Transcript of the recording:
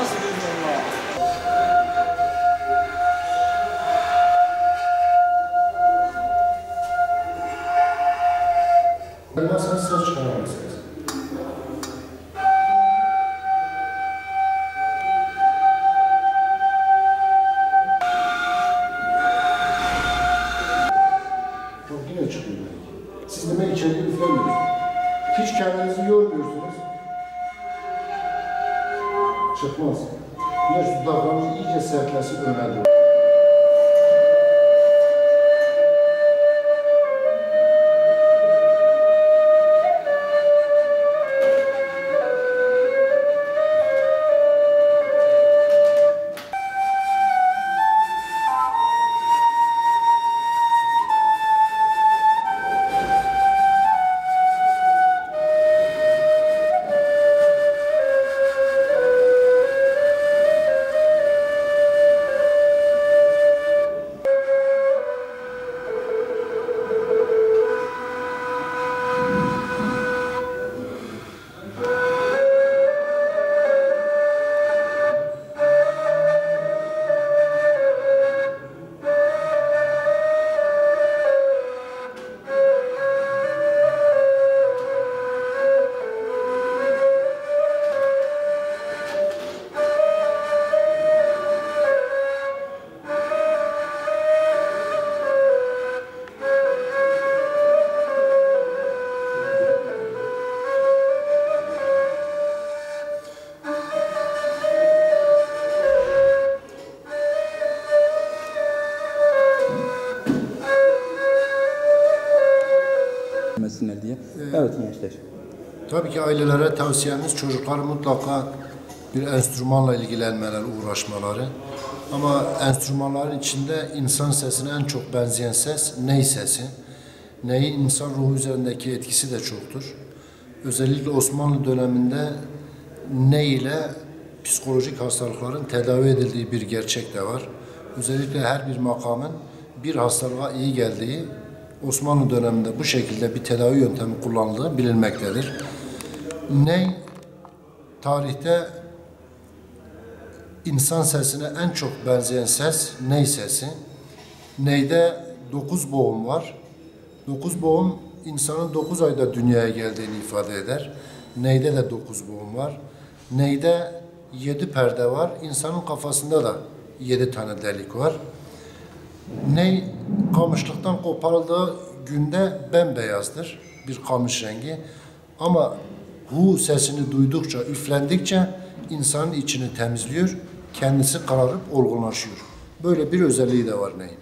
Nasıl bilmiyorum ya? Olmazsanız ses çıkaramazsınız. Bak yine çıkıyor. Siz demek içeriye üflemiyorsunuz. Hiç kendinizi yormuyorsunuz. Çıkmaz. Ya şu dudaklarınız iyice sertlesin öne. Diye. Evet gençler. Tabii ki ailelere tavsiyemiz çocuklar mutlaka bir enstrümanla ilgilenmeleri, uğraşmaları. Ama enstrümanların içinde insan sesine en çok benzeyen ses ney sesi. Neyin insan ruhu üzerindeki etkisi de çoktur. Özellikle Osmanlı döneminde ney ile psikolojik hastalıkların tedavi edildiği bir gerçek de var. Özellikle her bir makamın bir hastalığa iyi geldiği Osmanlı döneminde bu şekilde bir tedavi yöntemi kullanıldığı bilinmektedir. Ney tarihte insan sesine en çok benzeyen ses ney sesi. Neyde dokuz boğum var. Dokuz boğum insanın dokuz ayda dünyaya geldiğini ifade eder. Neyde de dokuz boğum var. Neyde yedi perde var. İnsanın kafasında da yedi tane delik var. Ney kamışlıktan koparıldığı günde bembeyazdır. Bir kamış rengi. Ama hu sesini duydukça, üflendikçe insanın içini temizliyor. Kendisi kararıp olgunlaşıyor. Böyle bir özelliği de var neyin.